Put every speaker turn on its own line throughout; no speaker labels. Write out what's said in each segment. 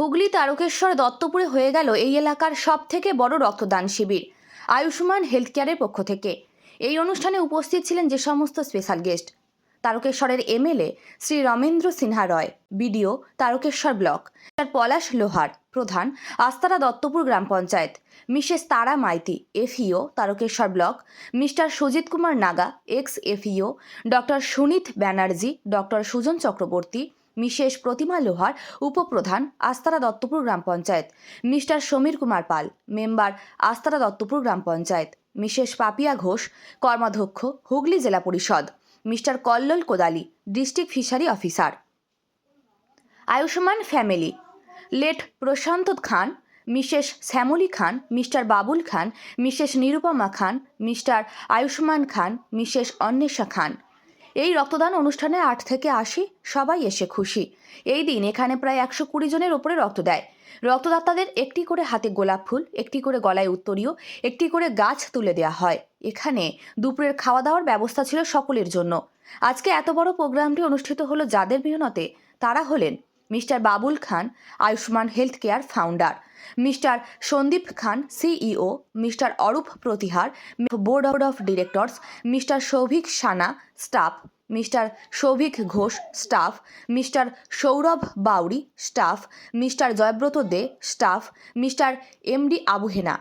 হুগলি তারকেশ্বর দত্তপুরে হয়ে গেল এই এলাকার সব থেকে বড় রক্তদান শিবির, আয়ুষ্মান হেলথ কেয়ারের পক্ষ থেকে। এই অনুষ্ঠানে উপস্থিত ছিলেন যে সমস্ত special guest, তারকেশ্বরের MLA Shri Ramendra Sinha Roy, BDO Tarakeswar block তার পলাশ লোহার প্রধান, আস্তারা দত্তপুর গ্রাম panchayat, Mrs Tara Maiti, FEO Tarakeswar block, Mr Sujit Kumar Naga, ex FEO, doctor Sunit Banerjee, doctor Sujan Chakraborty Mrs Pratima Lohar উপপ্রধান আস্তারা দত্তপুর গ্রাম panchayat. Mister Samir Kumar Pal, member Astara Dattapur গ্রাম panchayat. Mrs Papiya Ghosh, কর্মাধ্যক্ষ, হুগলি জেলা পরিষদ। Mr Kallol Kodali, district fishery officer. Ayushman family. Late Prashant Khan, Mrs Shyamali Khan, Mr Babul Khan, Mrs Nirupama Khan, Mr Ayushman Khan, Mrs Anwesha Khan. এই রক্তদান অনুষ্ঠানে আট থেকে আশি, সবাই এসে খুশি। এই দিন এখানে প্রায় একশো কুড়ি জনের ওপরে রক্ত দেয়। রক্তদাতাদের একটি করে হাতে গোলাপ ফুল, একটি করে গলায় উত্তরীয়, একটি করে গাছ তুলে দেওয়া হয়। এখানে দুপুরের খাওয়া দাওয়ার ব্যবস্থা ছিল সকলের জন্য। আজকে এত বড় প্রোগ্রামটি অনুষ্ঠিত হলো যাদের মেহনতে, তারা হলেন Mr Babul Khan, Ayushman health care founder. Mr Sandip Khan, CEO, Mr Arup Pratihar, board of directors, Mr Souvik Sana, staff, Mr Souvik Ghosh, staff, Mr Sourav Bauri staff, Mr Joybrata De, staff, Mr MD Abuhena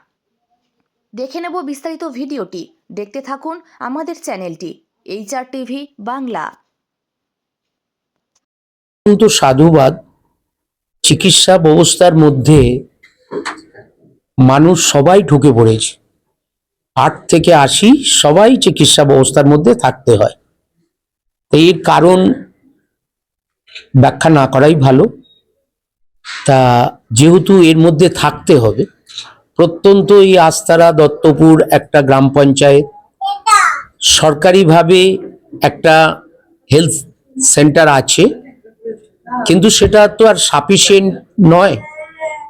দেখে নেব বিস্তারিত ভিডিওটি। দেখতে থাকুন আমাদের চ্যানেলটি, HR TV Bangla.
কিন্তু সাধুবাদ, চিকিৎসা ব্যবস্থার মধ্যে মানুষ সবাই ঢুকে পড়েছে। আট থেকে আশি সবাই চিকিৎসা ব্যবস্থার মধ্যে থাকতে হয়। তো এর কারণ ব্যাখ্যা না করাই ভালো। তা যেহেতু এর মধ্যে থাকতে হবে প্রত্যন্ত এই আস্তারা, দত্তপুর একটা গ্রাম পঞ্চায়েত। সরকারিভাবে একটা হেলথ সেন্টার আছে, কিন্তু সেটা তো আর সাফিসিয়েন্ট নয়।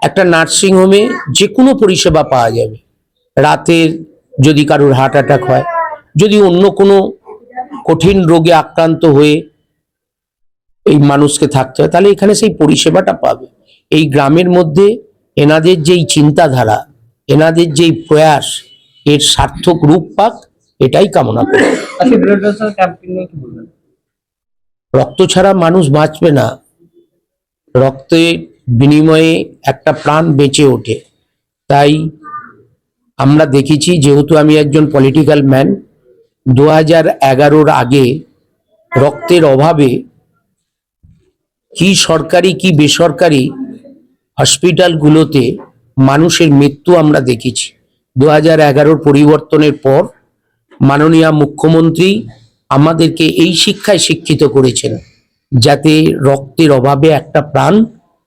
একটা নার্সিং হোমে যে কোনো পরিষেবা পাওয়া যাবে। রাতের যদি কারোর হার্ট অ্যাটাক হয় যদি অন্য কোনো কঠিন রোগে আক্রান্ত হয়ে এই মানুষকে থাকতে হয় তাহলে এখানে সেই পরিষেবাটা পাবে। এই গ্রামের মধ্যে এনাদের যেই চিন্তাধারা এনাদের যেই প্রয়াস এর সার্থক রূপ পাক এটাই কামনা করি।
বলবেন?
রক্ত ছাড়া মানুষ বাঁচবে না। রক্তের বিনিময়ে একটা প্রাণ বেঁচে ওঠে। তাই আমরা দেখেছি, যেহেতু আমি একজন পলিটিক্যাল ম্যান দু হাজার এগারোর আগে রক্তের অভাবে কি সরকারি কি বেসরকারি হসপিটালগুলোতে মানুষের মৃত্যু আমরা দেখেছি। দু হাজার এগারোর পরিবর্তনের পর মাননীয় মুখ্যমন্ত্রী আমাদেরকে এই শিক্ষায় শিক্ষিত করেছেন, যাতে রক্তের অভাবে একটা প্রাণ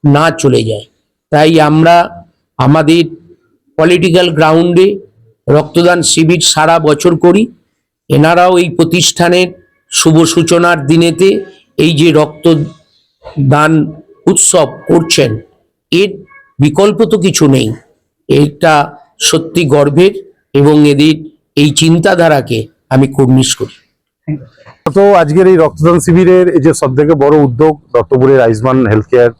না চলে যায়। তাই আমরা আমাদের পলিটিক্যাল গ্রাউন্ডে রক্তদান শিবির সারা বছর করি। এনারাও এই প্রতিষ্ঠানের শুভ সূচনার দিনেতে এই যে রক্তদান উৎসব করছেন, এর বিকল্প তো কিছু নেই। এটা সত্যি গর্বের এবং এদের এই চিন্তাধারাকে আমি মিস করি।
তো আজকের এই রক্তদান শিবিরের এই যে সব থেকে বড় উদ্যোগ দত্তপুরের আয়ুষ্মান হেলথ কেয়ার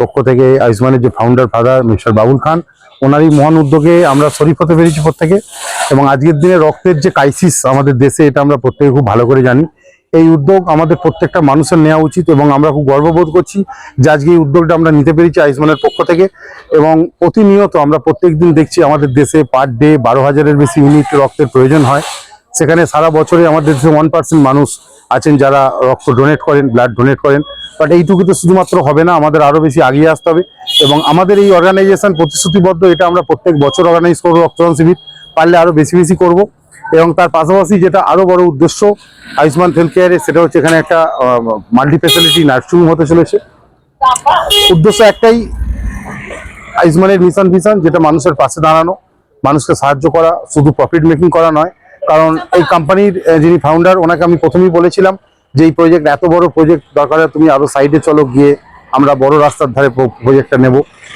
পক্ষ থেকে আয়ুষ্মানের যে founder father Mr Babul Khan ওনার এই মহান উদ্যোগে আমরা শরীফ হতে পেরেছি প্রত্যেকে। এবং আজকের দিনে রক্তের যে ক্রাইসিস আমাদের দেশে, এটা আমরা প্রত্যেকে খুব ভালো করে জানি। এই উদ্যোগ আমাদের প্রত্যেকটা মানুষের নেওয়া উচিত এবং আমরা খুব গর্ববোধ করছি যে আজকে এই উদ্যোগটা আমরা নিতে পেরেছি আয়ুষ্মানের পক্ষ থেকে। এবং প্রতিনিয়ত আমরা প্রত্যেক দিন দেখছি আমাদের দেশে পার ডে বারো হাজারের বেশি ইউনিট রক্তের প্রয়োজন হয়। সেখানে সারা বছরে আমাদের দেশে ওয়ান পার্সেন্ট মানুষ আছেন যারা রক্ত ডোনেট করেন ব্লাড ডোনেট করেন বাট এইটুকু তো শুধুমাত্র হবে না, আমাদের আরও বেশি এগিয়ে আসতে হবে এবং আমাদের এই অর্গানাইজেশন প্রতিশ্রুতিবদ্ধ, এটা আমরা প্রত্যেক বছর অর্গানাইজ করব রক্তদান শিবির, পারলে আরও বেশি বেশি করব এবং তার পাশাপাশি যেটা আরও বড় উদ্দেশ্য, আয়ুষ্মান হেলথ কেয়ারে সেটা হচ্ছে এখানে একটা মাল্টি ফেসিলিটি নার্সিং হতে চলেছে। উদ্দেশ্য একটাই, আয়ুষ্মানের মিশন ভিশন যেটা মানুষের পাশে দাঁড়ানো, মানুষকে সাহায্য করা, শুধু প্রফিট মেকিং করা নয় কারণ এই কোম্পানির যিনি ফাউন্ডার ওনাকে আমি প্রথমেই বলেছিলাম যে এই প্রজেক্ট এত বড় প্রজেক্ট দরকার হয় তুমি আরও সাইডে চলো গিয়ে আমরা বড় রাস্তার ধারে প্রজেক্টটা নেব।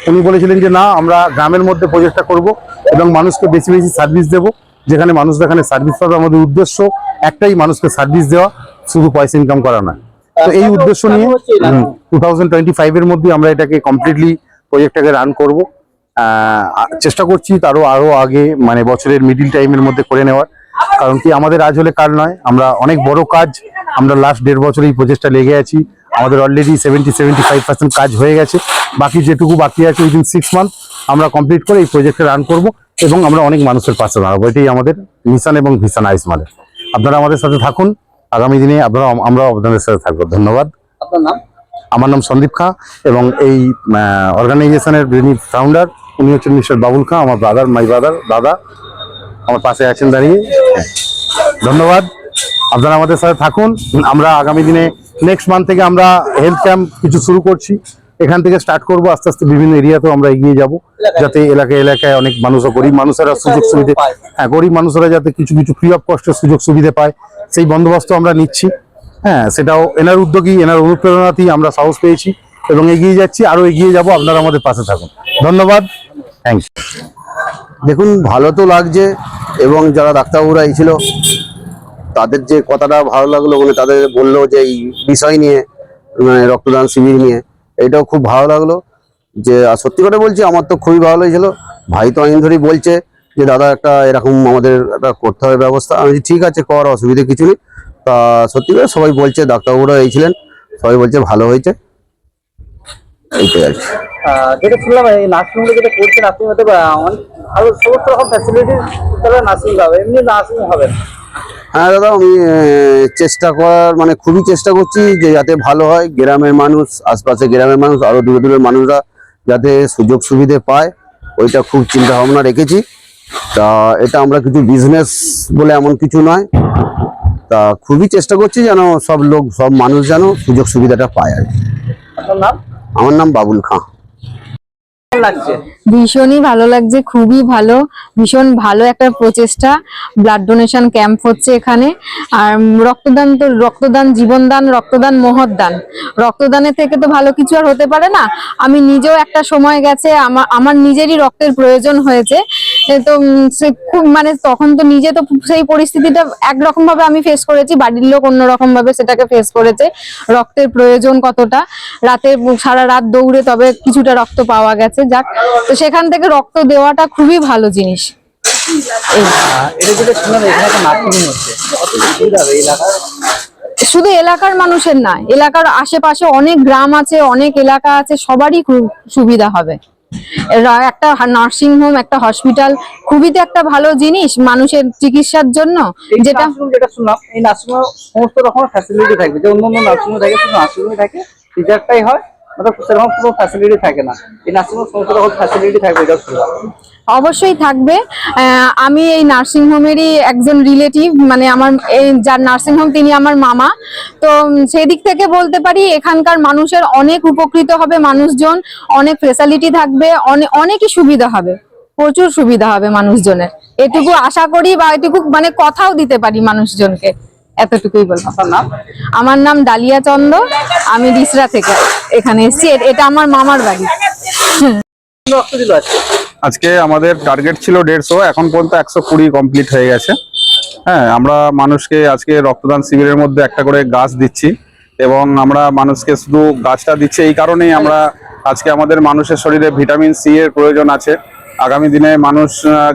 উনি বলেছিলেন যে না আমরা গ্রামের মধ্যে প্রজেক্টটা করব এবং মানুষকে বেশি বেশি সার্ভিস দেব। যেখানে মানুষ এখানে সার্ভিস পাবে আমাদের উদ্দেশ্য একটাই মানুষকে সার্ভিস দেওয়া শুধু পয়সা ইনকাম করা নয়। তো এই উদ্দেশ্য নিয়ে টু থাউজেন্ড টোয়েন্টি ফাইভের মধ্যে আমরা এটাকে কমপ্লিটলি প্রজেক্টটাকে রান করব। চেষ্টা করছি তারও আরও আগে মানে বছরের মিডিল টাইমের মধ্যে করে নেওয়ার। কারণ কি আমাদের আজ হলে কাল নয় আমরা অনেক বড় কাজ আমরা লাস্ট দেড় বছর এই প্রজেক্টটা লেগে আছি আমাদের already seventy seventy five percent কাজ হয়ে গেছে বাকি যেটুকু বাকি আছে উইদিন সিক্স মান্থ আমরা কমপ্লিট করে এই প্রজেক্টে রান করব এবং আমরা অনেক মানুষের পাশে দাঁড়াবো এটাই আমাদের মিশন এবং ভিশন আইসমানের আপনারা আমাদের সাথে থাকুন আগামী দিনে আপনারা আমরাও আপনাদের সাথে থাকব ধন্যবাদ।
আপনার নাম?
আমার নাম সন্দীপ খাঁ এবং এই অর্গানাইজেশনের যিনি ফাউন্ডার উনি হচ্ছেন মিস্টার বাবুল খাঁ আমার ব্রাদার মাই ব্রাদার দাদা। আমার পাশে আছেন দাঁড়িয়ে। ধন্যবাদ। আপনারা আমাদের সাথে থাকুন। আমরা আগামী দিনে নেক্সট মান্থ থেকে আমরা হেলথ ক্যাম্প কিছু শুরু করছি। এখান থেকে স্টার্ট করব। আস্তে আস্তে বিভিন্ন এরিয়াতেও আমরা এগিয়ে যাব। যাতে এলাকায় এলাকায় অনেক মানুষও, গরিব মানুষেরা সুযোগ সুবিধে হ্যাঁ গরিব মানুষেরা যাতে কিছু কিছু ফ্রি অফ কস্টের সুযোগ সুবিধে পায়। সেই বন্দোবস্ত আমরা নিচ্ছি। হ্যাঁ সেটাও এনার উদ্যোগী এনার অনুপ্রেরণাতেই আমরা সাহস পেয়েছি এবং এগিয়ে যাচ্ছি। আরও এগিয়ে যাব। আপনারা আমাদের পাশে থাকুন। ধন্যবাদ। থ্যাংক ইউ
দেখুন, ভালো তো লাগছে এবং যারা ডাক্তারবাবুরা ছিল তাদের যে কথাটা ভালো লাগল মানে তাদের বলল যে এই বিষয় নিয়ে মানে রক্তদান শিবির নিয়ে, এটাও খুব ভালো লাগল। যে সত্যি কথা বলছি, আমার তো খুবই ভালো লেগেছিল। ভাই তো অনেক ধরেই বলছে যে, দাদা, একটা এরকম আমাদের একটা করতে হবে ব্যবস্থা। আমি ঠিক আছে, কর, অসুবিধা কিছু নেই। তা সত্যি করে সবাই বলছে, ডাক্তারবাবুরা এই ছিলেন সবাই বলছে, ভালো হয়েছে। এইটাই আর কি।
যেটা শুনলাম নার্সিংহোমে যেটা করছেন, আপনি হয়তো অনেক সমস্ত রকম ফ্যাসিলিটি তাহলে নার্সিং হবে এমনি নার্সিং হবে
হ্যাঁ দাদা আমি চেষ্টা করার মানে খুবই চেষ্টা করছি যে যাতে ভালো হয় গ্রামের মানুষ আশপাশে গ্রামের মানুষ আরও দূরে দূরের মানুষরা যাতে সুযোগ সুবিধে পায় ওইটা খুব চিন্তা ভাবনা রেখেছি। তা এটা আমরা কিছু বিজনেস বলে এমন কিছু নয়। তা খুবই চেষ্টা করছি যেন সব লোক সব মানুষ যেন সুযোগ সুবিধাটা পায় আর কি। আমার নাম বাবুল খাঁ।
লাগছে?
ভীষণই ভালো লাগছে, খুবই ভালো, ভীষণ ভালো একটা প্রচেষ্টা ব্লাড ডোনেশন ক্যাম্প হচ্ছে এখানে, আর রক্তদান তো রক্তদান, জীবনদান, রক্তদান, মহৎদান, রক্তদানের থেকে তো ভালো কিছু আর হতে পারে না, আমি নিজেও একটা সময় গেছে আমার নিজেরই রক্তের প্রয়োজন হয়েছে তো সে খুব মানে তখন তো নিজে তো সেই পরিস্থিতিটা একরকম ভাবে আমি ফেস করেছি বাড়ির লোক অন্যরকম ভাবে সেটাকে ফেস করেছে। রক্তের প্রয়োজন কতটা? রাতে সারা রাত দৌড়ে তবে কিছুটা রক্ত পাওয়া গেছে যাক। তো সেখান থেকে রক্ত দেওয়াটা খুবই ভালো জিনিস। শুধু এলাকার মানুষের না এলাকার আশেপাশে অনেক গ্রাম আছে অনেক এলাকা আছে সবারই খুব সুবিধা হবে। একটা নার্সিং হোম একটা হসপিটাল খুবই তো একটা ভালো জিনিস মানুষের চিকিৎসার জন্য যেটা
যেটা শুনলাম এই নার্সিংহোম সমস্ত রকমের ফ্যাসিলিটি থাকবে যে অন্য অন্য নার্সিংহোম থাকে শুধু নার্সিং থাকে টিচারটাই হয়। সেরকম কোনো ফ্যাসিলিটি থাকে না। এই নার্সিংহোম সমস্ত রকম ফ্যাসিলিটি থাকবে এটা
অবশ্যই থাকবে। আমি এই নার্সিং হোমেরই একজন রিলেটিভ মানে আমার এই যার নার্সিং হোম তিনি আমার মামা। তো সেই দিক থেকে বলতে পারি এখানকার মানুষের অনেক উপকৃত হবে মানুষজন অনেক ফেসিলিটি থাকবে অনেক অনেকই সুবিধা হবে। প্রচুর সুবিধা হবে মানুষজনের। এটুকু আশা করি বা এটুকু মানে কথাও দিতে পারি মানুষজনকে। এতটুকুই বলব। আমার নাম ডালিয়া চন্দ আমি ডিসরা থেকে। এখানে এটা আমার মামার বাড়ি।
আজকে আমাদের টার্গেট ছিল দেড়শো, এখন পর্যন্ত একশো কুড়ি কমপ্লিট হয়ে গেছে। হ্যাঁ আমরা মানুষকে আজকে রক্তদান শিবিরের মধ্যে একটা করে গাছ দিচ্ছি এবং আমরা মানুষকে শুধু গাছটা দিচ্ছি এই কারণেই আমরা আজকে আমাদের মানুষের শরীরে ভিটামিন সি এর প্রয়োজন আছে। আগামী দিনে মানুষ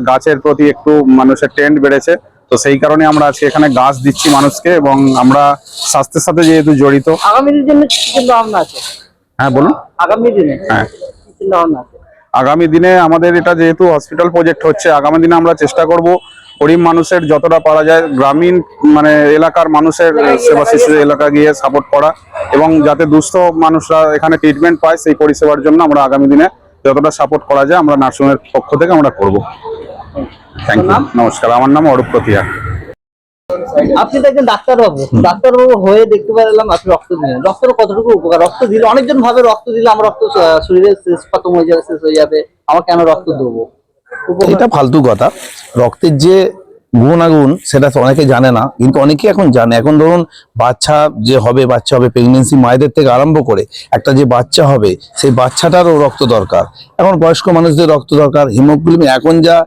গাছের প্রতি একটু মানুষের ট্রেন্ড বেড়েছে। তো সেই কারণে আমরা আজকে এখানে গাছ দিচ্ছি মানুষকে এবং আমরা স্বাস্থ্যের সাথে যেহেতু জড়িত।
আগামী চিন্তা ভাবনা আছে?
হ্যাঁ বলুন।
আগামী দিনে
হ্যাঁ।
চিন্তা ভাবনা আছে?
আগামী দিনে আমাদের এটা যেহেতু হসপিটাল প্রজেক্ট হচ্ছে আগামী দিনে আমরা চেষ্টা করব গরিব মানুষের যতটা পারা যায় গ্রামীণ মানে এলাকার মানুষের সেবা শিশু এলাকা গিয়ে সাপোর্ট করা এবং যাতে দুস্থ মানুষরা এখানে ট্রিটমেন্ট পায় সেই পরিষেবার জন্য আমরা আগামী দিনে যতটা সাপোর্ট করা যায় আমরা নার্সিংয়ের পক্ষ থেকে আমরা করব। থ্যাংক ইউ নমস্কার আমার নাম অরূপ প্রতিয়া।
আপনি তো একজন ডাক্তারবাবু ডাক্তারবাবু হয়ে দেখতে পেলাম আপনি রক্ত দিলেন। রক্তের কতটুকু উপকার? রক্ত দিলে অনেকজন ভাবে রক্ত দিলে আমার রক্ত শরীরে শেষ খতম হয়ে যাবে শেষ হয়ে যাবে। আমার কেন রক্ত দেবো?
এটা ফালতু কথা। রক্তের যে গুণাগুণ সেটা অনেকে জানে না কিন্তু অনেকে এখন জানে। এখন ধরুন বাচ্চা যে হবে বাচ্চা হবে প্রেগনেন্সি মায়েদের থেকে আরম্ভ করে একটা যে বাচ্চা হবে সেই বাচ্চাটারও রক্ত দরকার। এখন বয়স্ক মানুষদের রক্ত দরকার। হিমোগ্লোবিন এখন যা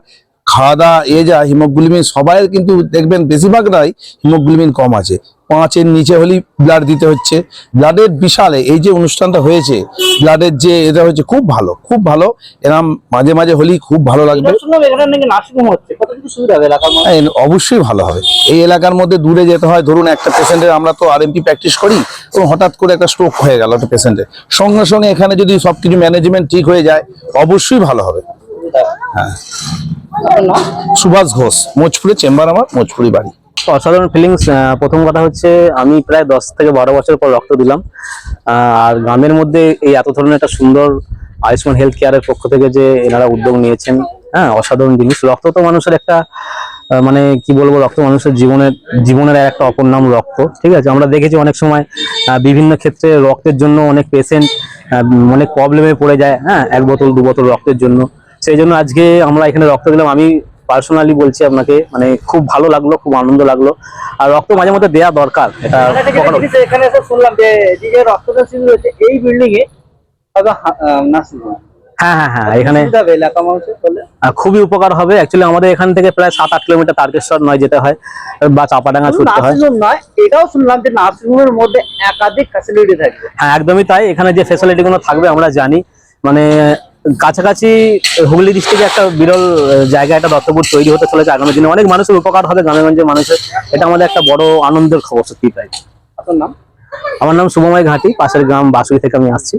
খাওয়া দাওয়া এ যা হিমোগ্লোবিন সবাই কিন্তু দেখবেন বেশিরভাগরাই হিমোগ্লোবিন কম আছে। পাঁচের নিচে হলেই ব্লাড দিতে হচ্ছে। ব্লাডের বিশালে এই যে অনুষ্ঠানটা হয়েছে ব্লাডের যে এটা হচ্ছে খুব ভালো খুব ভালো। এরম মাঝে মাঝে হলেই খুব ভালো লাগবে। হ্যাঁ, অবশ্যই ভালো হবে এই এলাকার মধ্যে দূরে যেতে হয় ধরুন একটা পেশেন্টের আমরা তো আরএমপি প্র্যাকটিস করি এবং হঠাৎ করে একটা স্ট্রোক হয়ে গেল একটা পেশেন্টের সঙ্গে সঙ্গে এখানে যদি সব কিছু ম্যানেজমেন্ট ঠিক হয়ে যায় অবশ্যই ভালো হবে। হ্যাঁ। সুভাষ ঘোষ মোচপুরে চেম্বার আমার মোচপুরি বাড়ি।
অসাধারণ ফিলিংস প্রথম কথা হচ্ছে আমি প্রায় দশ থেকে বারো বছর পর রক্ত দিলাম। আর গ্রামের মধ্যে এই এত ধরনের একটা সুন্দর আয়ুষ্মান হেলথ কেয়ারের পক্ষ থেকে যে এনারা উদ্যোগ নিয়েছেন হ্যাঁ অসাধারণ জিনিস রক্ত তো মানুষের একটা মানে কি বলব রক্ত মানুষের জীবনের জীবনের একটা অপর নাম রক্ত ঠিক আছে? আমরা দেখেছি অনেক সময় বিভিন্ন ক্ষেত্রে রক্তের জন্য অনেক পেশেন্ট অনেক প্রবলেমে পড়ে যায় হ্যাঁ এক বোতল দু বোতল রক্তের জন্য। সেই জন্য আজকে আমরা এখানে রক্ত দিলাম। আমি পার্সোনালি বলছি আপনাকে মানে খুব ভালো লাগল খুব আনন্দ লাগল। আর রক্ত মাঝে মধ্যে দেওয়া দরকার এটা
এখানে এসে শুনলাম যে যে যে রক্তদান শিবির হচ্ছে এই বিল্ডিং এ
হ্যাঁ। হ্যাঁ হ্যাঁ এখানে খুবই উপকার হবে। অ্যাকচুয়ালি আমাদের এখান থেকে প্রায় সাত আট কিলোমিটার তারকেশ্বর নয় যেতে হয় বা চাপাডাঙ্গা ছুটতে হয়।
নয় এটাও শুনলাম যে মধ্যে একাধিক ফ্যাসিলিটি থাকবে
হ্যাঁ একদমই তাই। এখানে যে ফেসিলিটি গুলো থাকবে আমরা জানি। মানে কাছাকাছি হুগলি ডিস্ট্রিক্টে একটা বিরল জায়গা একটা দত্তপুর তৈরি হতে চলেছে। আগামী দিনে অনেক মানুষের উপকার হবে গ্রামেগঞ্জের মানুষের। এটা আমাদের একটা বড় আনন্দের খবর সত্যি তাই।
আপনার নাম?
আমার নাম শুভময় ঘাটি পাশের গ্রাম বাসুই থেকে আমি আসছি।